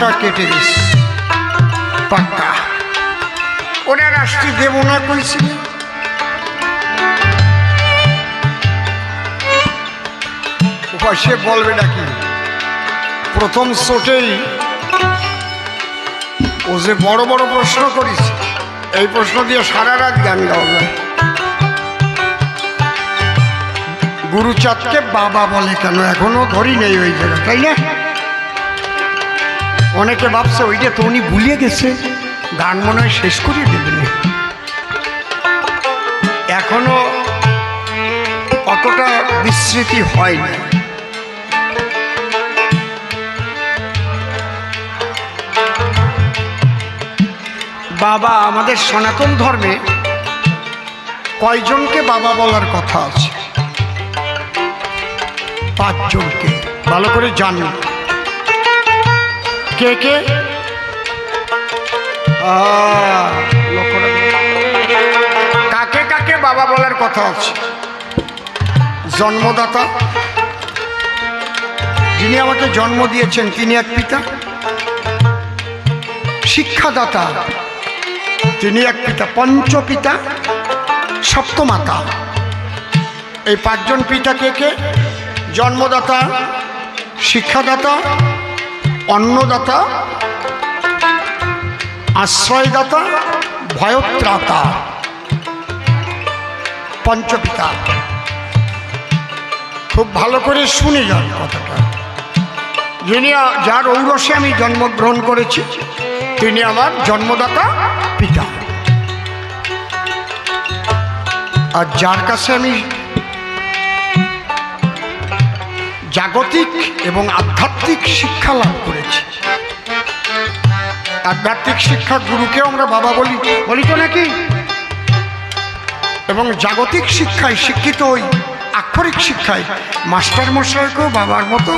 বারোটা কেটে দিস। পাক্কা। ওরা রাষ্ট্রী দেব না কইছিল সে বলবে নাকি? প্রথম শোটেই ও যে বড় বড় প্রশ্ন করিস এই প্রশ্ন দিয়ে সারা রাত গান গাওয়া যায়। গুরুচাঁদকে বাবা বলে কেন? এখনও ধরি নেই ওই জায়গা তাই না? অনেকে ভাবছে ওইটা তো উনি ভুলিয়ে গেছে। গান মনে হয় শেষ করিয়ে দেবেন। এখনও অতটা বিস্মৃতি হয়নি। বাবা, আমাদের সনাতন ধর্মে কয়জনকে বাবা বলার কথা আছে? পাঁচজনকে। ভালো করে জানুন কে কে। কাকে কাকে বাবা বলার কথা আছে? জন্মদাতা? যিনি আমাকে জন্ম দিয়েছেন, তিনি এক পিতা। শিক্ষাদাতা? তিনি এক পিতা। পঞ্চপিতা, সপ্তমাতা। এই পাঁচজন পিতা কে কে? জন্মদাতা, শিক্ষাদাতা অন্নদাতা, আশ্রয়দাতা, ভয়ত্রাতা, পঞ্চপিতা। খুব ভালো করে শুনে যান কথাটা। যিনি যার ঔরসে আমি জন্মগ্রহণ করেছি, তিনি আমার জন্মদাতা পিতা। আর যার কাছে আমি জাগতিক এবং আধ্যাত্মিক শিক্ষা লাভ করেছি। আধ্যাত্মিক শিক্ষা গুরুকেও আমরা বাবা বলি। বলি তো নাকি? এবং জাগতিক শিক্ষায় শিক্ষিত ওই আক্ষরিক শিক্ষায় মাস্টার মশাইকেও বাবার মতো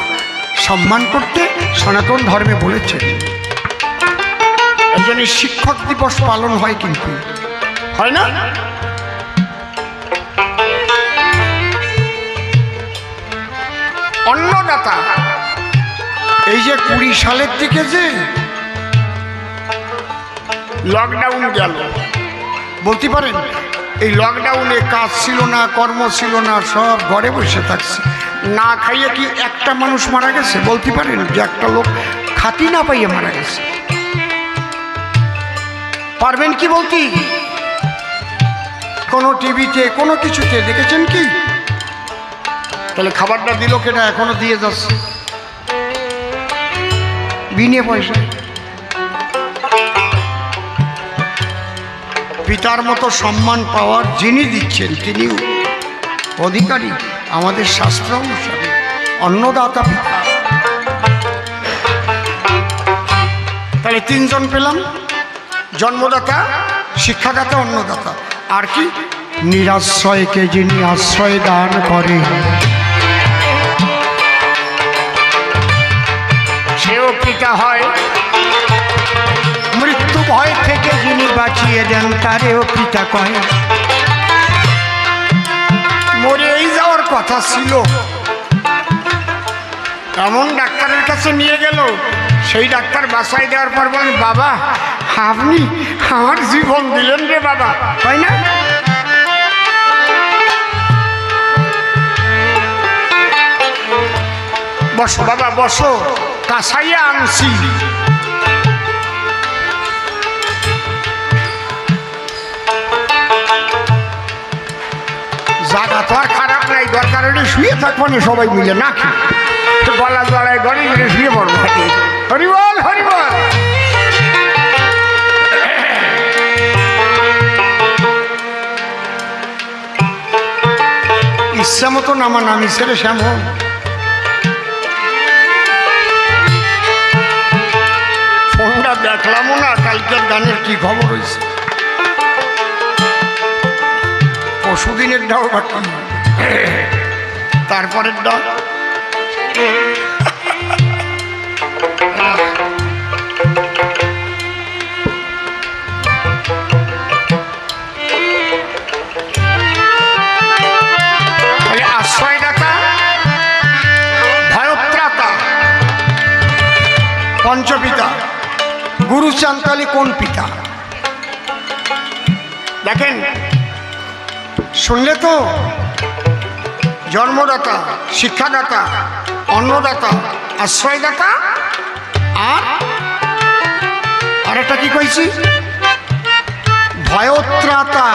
সম্মান করতে সনাতন ধর্মে বলেছেন। এই জন্য শিক্ষক দিবস পালন হয় কিন্তু। হয় না? অন্নদাতা এই যে কুড়ি সালের দিকে যে লকডাউন গেল, বলতে পারেন, এই লকডাউনে কাজ ছিল না, কর্ম ছিল না, সব ঘরে বসে থাকছে। না খাইয়ে কি একটা মানুষ মারা গেছে? বলতে পারেন যে একটা লোক খাতি না পাইয়ে মারা গেছে। পারবেন কি বলতি? কোনো টিভিতে কোনো কিছুতে, দেখেছেন কি? তাহলে খাবারটা দিল কেনা, এখনও দিয়ে যাচ্ছে। বিনে পয়সা। পিতার মতো সম্মান পাওয়ার যিনি দিচ্ছেন তিনি অধিকারী, আমাদের শাস্ত্র অনুসারে, অন্নদাতা পিতা। তাহলে তিনজন পেলাম। জন্মদাতা, শিক্ষাদাতা, অন্নদাতা। আর কি? নিরাশ্রয়কে যিনি আশ্রয় দান করে সেও পিতা হয়। মৃত্যু ভয় থেকে যিনি বাঁচিয়ে দেন তারেও পিতা কয়। মরেই যাওয়ার কথা ছিল। এমন ডাক্তারের কাছে নিয়ে গেল। সেই ডাক্তার বাসায় দেওয়ার পর বলেন বাবা আপনি আমার জীবন দিলেন রে বাবা। তাই না? বসো বাবা বসো। কাঁসাইয়া আনছি জায়গা তো আর খারাপ নাই, দরকার হলে শুয়ে থাকব না সবাই মিলে না কি তো গলা জড়ায় গড়ে মিলে শুয়ে পড়ব। হরিবল হরিবল ইচ্ছা মতো নামা নামি ছেড়ে শ্যাম ফোনটা দেখলামও না কালকের গানের কি খবর হয়েছে? পশুদিনের ডাও বাকি তারপরের ডাক পঞ্চপিতা। গুরু চান্তালি কোন পিতা? দেখেন, শুনলে তো জন্মদাতা, শিক্ষাদাতা, অন্নদাতা, আশ্রয়দাতা, আর আরেকটা কি কইছি? ভয়ত্রাতা,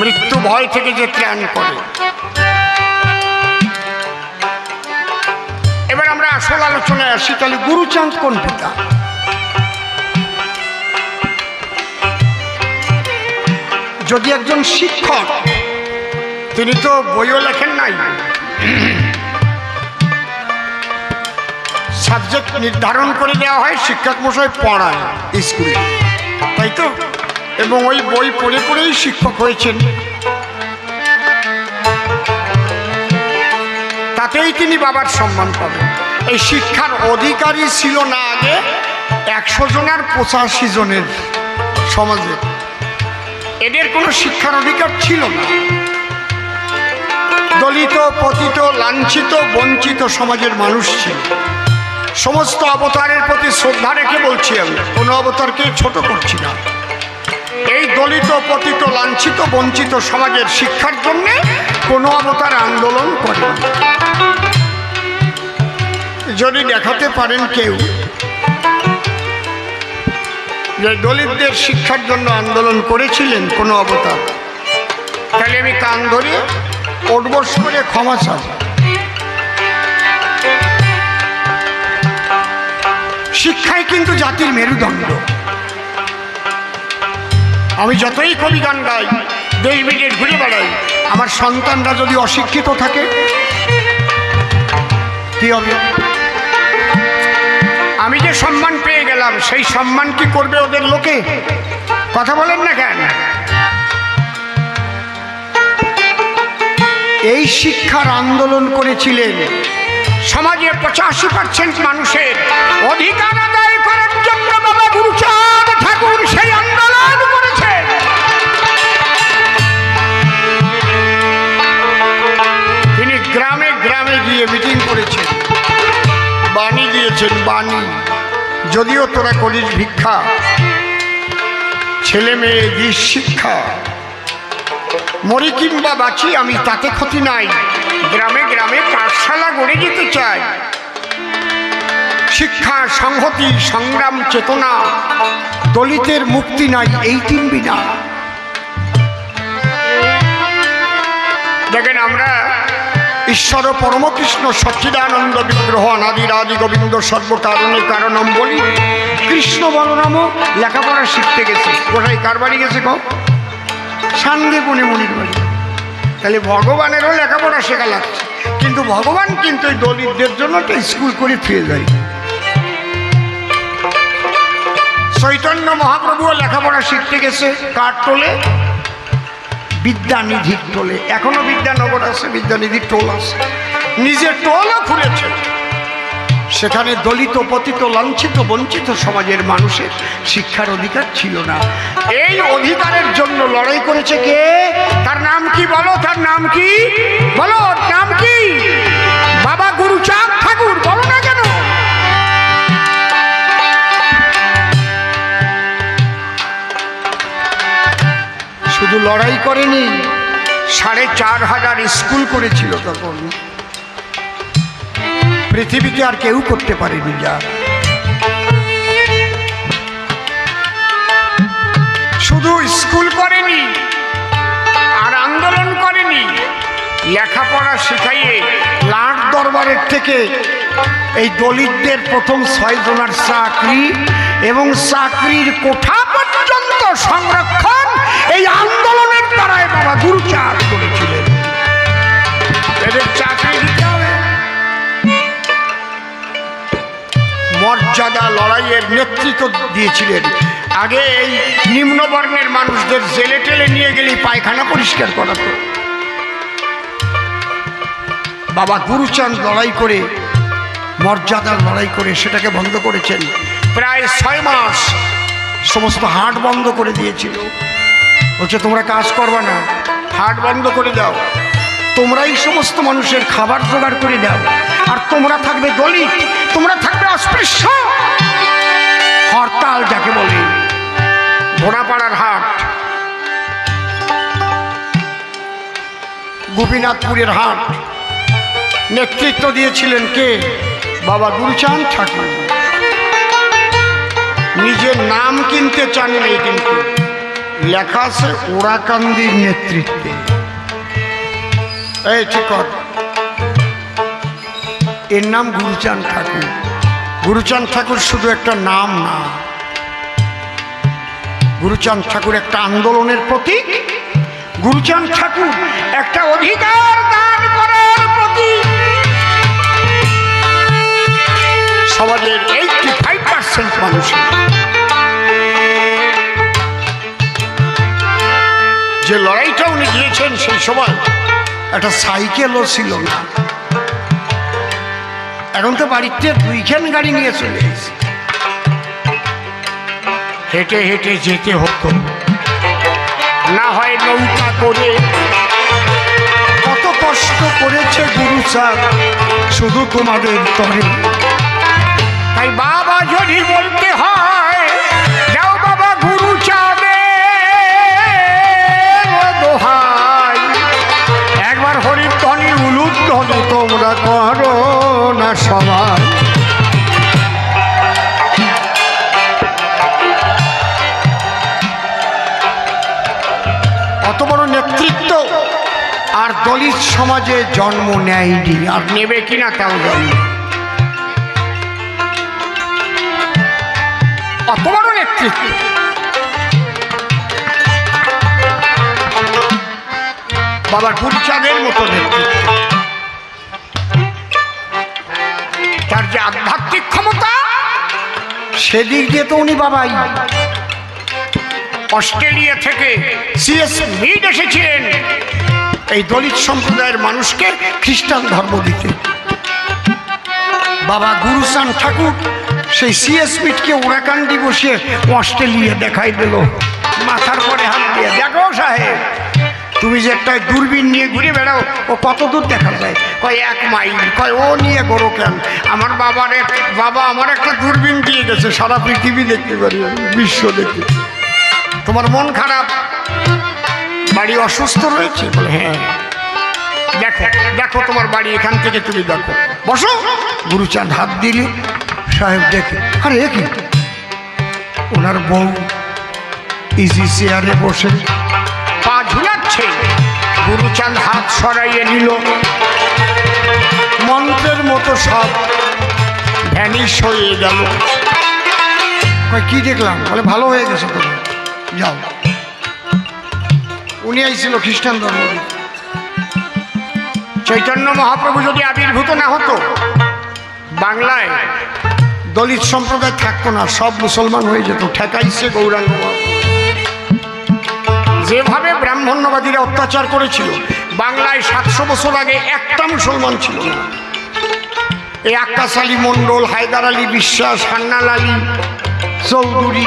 মৃত্যু ভয় থেকে যে ত্রাণ করে। এবার আমরা আসল আলোচনায় আসি, তাহলে গুরুচাঁদ কোন পিতা? যদি একজন শিক্ষক, তিনি তো বইও লেখেন নাই। সাবজেক্ট নির্ধারণ করে দেওয়া হয়, শিক্ষক মশাই পড়ায় স্কুলে। তাই তো? এবং ওই বই পড়ে পড়েই শিক্ষক হয়েছেন। তাতেই তিনি বাবার সম্মান পাবেন। এই শিক্ষার অধিকারী ছিল না আগে একশো জনের, পঁচাশি জনের সমাজে। এদের কোনো শিক্ষার অধিকার ছিল না। দলিত, পতিত, লাঞ্ছিত, বঞ্চিত সমাজের মানুষ ছিল। সমস্ত অবতারের প্রতি শ্রদ্ধা রেখে বলছি আমি, কোনো অবতারকে ছোট করছি না। এই দলিত, পতিত, লাঞ্ছিত, বঞ্চিত সমাজের শিক্ষার জন্য কোনো অবতার আন্দোলন করে যদি দেখাতে পারেন কেউ যে দলিতদের শিক্ষার জন্য আন্দোলন করেছিলেন, কোনো অবতার। তাহলে আমি কান ধরে ওটবস করে ক্ষমা চাই। শিক্ষাই কিন্তু জাতির মেরুদণ্ড। আমি যতই কবি গান গাই, দেশ বিদেশ ঘুরে বেড়াই, আমার সন্তানরা যদি অশিক্ষিত থাকে, কি হবে? আমি যে সম্মান পেয়ে গেলাম, সেই সম্মান কি করবে ওদের লোকে? কথা বলেন না কেন? এই শিক্ষার আন্দোলন করেছিলেন সমাজে পঁচাশি পার্সেন্ট মানুষের। অধিকার আদায় করার জন্য বাবা গুরুচাঁদ ঠাকুর, সেই বাণী দিয়েছেন বাণী। যদিও তোরা করিস ভিক্ষা, ছেলে মেয়ে দিস শিক্ষা। মরি কিংবা বাঁচি, আমি তাতে ক্ষতি নাই। গ্রামে গ্রামে পাঠশালা গড়ে যেতে চাই। শিক্ষা, সংহতি, সংগ্রাম, চেতনা, দলিতের মুক্তি নাই, এই তিন বিনা। ঈশ্বর পরমকৃষ্ণ সচ্চিদানন্দ বিগ্রহ অনাদির আদি গোবিন্দ সর্বকারণে কারণম বলি। কৃষ্ণ বলরাম লেখাপড়া শিখতে গেছে। কোথায়? কার বাড়ি গেছে কো সান্দে বনে মনির বাড়ি। তাহলে ভগবানেরও লেখাপড়া শেখা লাগছে। কিন্তু ভগবান কিন্তু এই দলিতদের জন্য একটা স্কুল করে ফিরে যায় চৈতন্য মহাপ্রভুও লেখাপড়া শিখতে গেছে, কার টোলে বিদ্যানিধির টোলে। এখনও বিদ্যানগর আছে, বিদ্যানিধির টোল আছে। নিজের টোলও খুলেছে। সেখানে দলিত, পতিত, লাঞ্ছিত, বঞ্চিত সমাজের মানুষের শিক্ষার অধিকার ছিল না। এই অধিকারের জন্য লড়াই করেছে কে? তার নাম কি বলো? তার নাম কি? বলো নাম কি? বাবা গুরুচাঁদ ঠাকুর। শুধু লড়াই করেনি, সাড়ে চার হাজার স্কুল করেছিল। তখন পৃথিবীতে আর কেউ করতে পারেনি যা। শুধু স্কুল করেনি, আর আন্দোলন করেনি, লেখাপড়া শেখাইয়ে লাট দরবারের থেকে এই দলিতদের প্রথম ছয় জনার চাকরি এবং চাকরির কোঠা পর্যন্ত মর্যাদা লড়াইয়ের নেতৃত্ব দিয়েছিলেন। আগে এই নিম্নবর্ণের মানুষদের জেলে টেলে নিয়ে গেলেই পায়খানা পরিষ্কার করাতো। বাবা গুরুচাঁদ লড়াই করে, মর্যাদার লড়াই করে সেটাকে বন্ধ করেছেন। প্রায় ছয় মাস সমস্ত হাট বন্ধ করে দিয়েছিল। বলছে, তোমরা কাজ করবা না, হাট বন্ধ করে দাও। তোমরাই সমস্ত মানুষের খাবার জোগাড় করে দাও। আর তোমরা থাকবে দলিত, তোমরা অস্পৃশ্য। হরতাল যাকে বলে ঘোড়াপাড়ার হাট। গোপীনাথপুরের হাট। নেতৃত্ব দিয়েছিলেন কে? বাবা গুরুচাঁদ ঠাকুর। নিজের নাম কিনতে চান নেই কিন্তু, লেখা আছে ওরাকান্দির নেতৃত্বে। এই ঠিক এর নাম গুরুচাঁদ ঠাকুর। গুরুচাঁদ ঠাকুর শুধু একটা নাম না। গুরুচাঁদ ঠাকুর একটা আন্দোলনের প্রতীক। গুরুচাঁদ ঠাকুর একটা অধিকার দান করার প্রতীক। সমাজের এইটি ফাইভ পার্সেন্ট মানুষের যে লড়াইটা উনি গিয়েছেন সেই সময়, একটা সাইকেলও ছিল না। এখন তো বাড়িতে দুইখান গাড়ি নিয়ে চলে এসেছে। হেঁটে হেঁটে যেতে হতো। না হয় নৌকা করে। কত কষ্ট করেছে গুরু স্যার, শুধু তোমাদের তরে। তাই বাবা যদি বলতে হয় দলিত সমাজে জন্ম নেয়নি। আর নেবে কিনা তাও জানি। অত নেতৃত্ব। বাবা গুরুচাঁদের মতো তার যে আধ্যাত্মিক ক্ষমতা সেদিক দিয়ে তো উনি বাবাই। অস্ট্রেলিয়া থেকে সিএস মিড এসেছিলেন। এই দলিত সম্প্রদায়ের মানুষকে খ্রিস্টান ধর্ম দিতে। বাবা গুরুসান ঠাকুর সেই সিএস মিটকে ওরাকান্ডি বসে অস্ট্রেলিয়া দেখাই দিল। মাথার পরে হাত দিয়ে, দেখো সাহেব, তুমি যে একটা দূরবীন নিয়ে ঘুরে বেড়াও, ও কত দূর দেখা যায়? কয়, এক মাইল। কয়, ও নিয়ে করো কেন? আমার বাবার, বাবা আমার একটা দূরবীন দিয়ে গেছে, সারা পৃথিবী দেখতে পারি বিশ্ব দেখতে তোমার মন খারাপ? বাড়ি অসুস্থ রয়েছে? বলে হ্যাঁ। দেখো দেখো তোমার বাড়ি এখান থেকে তুমি দেখো। বসো। গুরুচাঁদ হাত দিলে সাহেব দেখে আরে এ কি? ওনার বউ ইজি চেয়ারে বসে। পা ঝুলাচ্ছে। গুরুচাঁদ হাত সরাইয়ে নিল। মন্ত্রের মতো সব ভ্যানিশ হয়ে গেল। কি দেখলাম? বলে ভালো হয়ে গেছে তো। যাও। উনি আইছিল খ্রিস্টান ধর্ম চৈতন্য মহাপ্রভু যদি আবির্ভূত না হতো, বাংলায় দলিত সম্প্রদায় থাকতো না, সব মুসলমান হয়ে যেত। ঠেকাইছে গৌরাঙ্গ যেভাবে ব্রাহ্মণ্যবাদীরা অত্যাচার করেছিল, বাংলায় সাতশো বছর আগে একটা মুসলমান ছিল না। এই আক্কাস আলী মণ্ডল, হায়দার আলী বিশ্বাস, হান্নাল আলী চৌধুরী।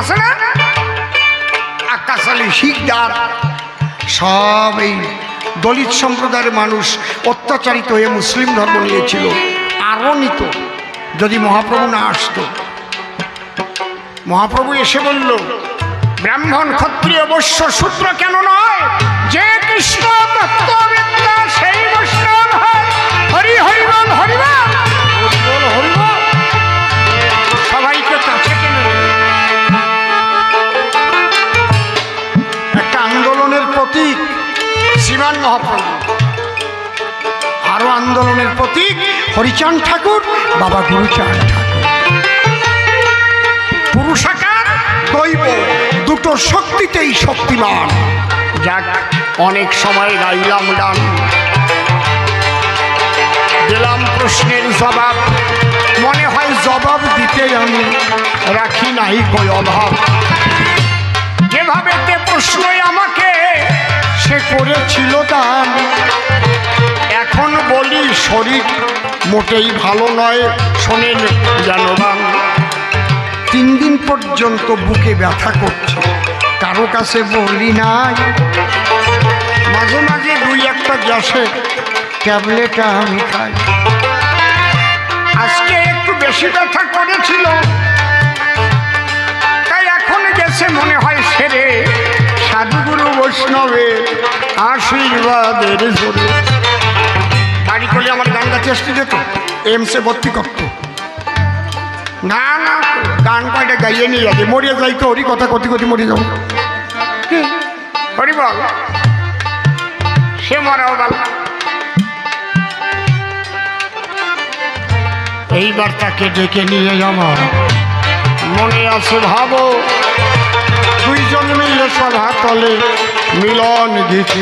আছে না? আলী শিকদার। সব এই দলিত সম্প্রদায়ের মানুষ অত্যাচারিত হয়ে মুসলিম ধর্ম নিয়েছিল আরও নিত যদি মহাপ্রভু না আসতো, মহাপ্রভু এসে বলল, ব্রাহ্মণ, ক্ষত্রিয়, বৈশ্য সূত্র কেন নয়? যে কৃষ্ণ সেই বৈষ্ণব হরি হরিবল হরিবল মহাপ্রভু। আরও আন্দোলনের প্রতীক হরিচাঁদ ঠাকুর, বাবা গুরুচাঁদ পুরুষাকার দৈব, দুটো শক্তিতেই শক্তিমান। যাক, অনেক সময় গাইলাম গান। দিলাম প্রশ্নের জবাব। মনে হয় জবাব দিতে আমি রাখি নাই, কই অভাব। যেভাবে প্রশ্নই আমাকে সে করেছিল দান। এখন বলি শরীর মোটেই ভালো নয়, শোনেন জানবান। তিন দিন পর্যন্ত বুকে ব্যথা করছে, কারও কাছে বলি নাই। মাঝে মাঝে দুই একটা গ্যাসের ট্যাবলেট আমি খাই। আজকে একটু বেশি ব্যথা করেছিল, তাই এখন গেছে মনে হয় বৈষ্ণবের আশীর্বাদের জোরে। বাড়ি করলে আমার গান গাছে আসতে যেত, এমসে ভর্তি করতো। না না, গান কয়টা গাইয়ে নিয়ে যাবে? মরিয়ে যাই তো হরি কথা কতি কতি মরে যাব? হরি বল সে মরাও বল এইবার তাকে ডেকে নিয়ে আমার মনে আছে ভাবো। দুইজন মিলে সভা তলে मिलन गीत